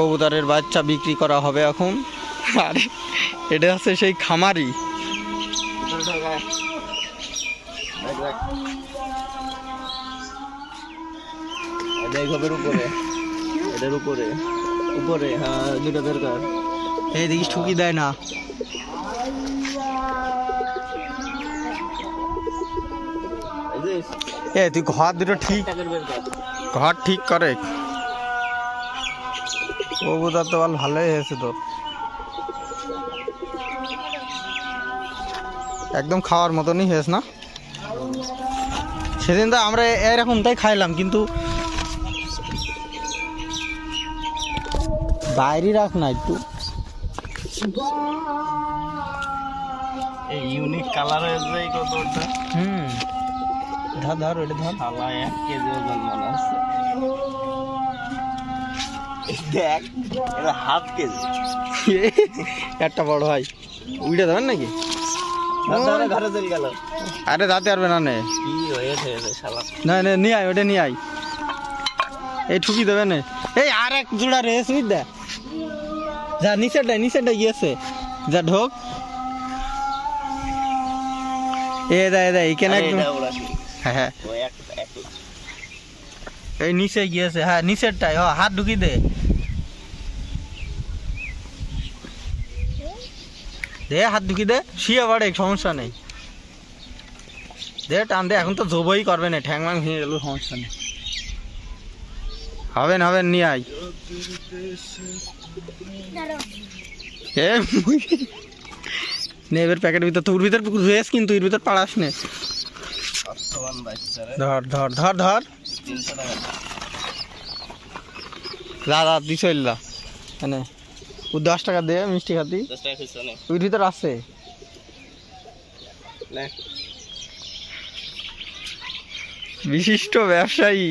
কবুতরের বাচ্চা বিক্রি করা হবে এখন। আর এটা হচ্ছে সেই খামারি। উপরে। এটার উপরে। উপরে হ্যাঁ দুটো দরকার। এই দেখিস ঠুকি দেয় না। এ তুই ঘর দুটো ঠিক ঘর ঠিক করে। কবুতর তো বল ভালোই হয়েছে তোর একদম খাওয়ার মতনই হয়েছে না? সেদিন তো আমরা এরকম তাই খাইলাম কিন্তু বাইরে রাখ না একটু। এই ইউনিক কালার হুম। ধর ধর ওটা ধর। এক কেজি ওজন মনে আছে দেখ এটা হাফ কেজি একটা বড় হয় উইটা দেবেন নাকি? ঘরে চলে গেল। আরে দাঁতে পারবে না নে। কি হয়েছে শালা। না না নিয়ে আয় ওটা নিয়ে আয়। এই ঠুকি দেবে না। এই আর এক জোড়া রেস উইথ দা। যা নিচেরটা নিচেরটা গিয়েছে। যা ঢোক। এ দা এ দা এখানে একদম? হ্যাঁ হ্যাঁ। এই নিচে গিয়েছে। হ্যাঁ নিচেরটাই হ হাত ঢুকি দে। দে হাত ঢুকি দে শুয়ে পড়ে সমস্যা নেই। দে টান দে এখন তো জবই করবে না ঠ্যাং ম্যাং ভেঙে গেল সমস্যা নেই। হবেন হবেন নিয়ে আই এ নে এবার প্যাকেটের ভিতর তোর ভিতর রয়েস কিন্তু এর ভিতর পাড়াস নে। ধর ধর ধর ধর। দাদা তুই চললা মানে ও দশ টাকা দে মিষ্টি খাতি। ওই ভিতর আছে। বিশিষ্ট ব্যবসায়ী।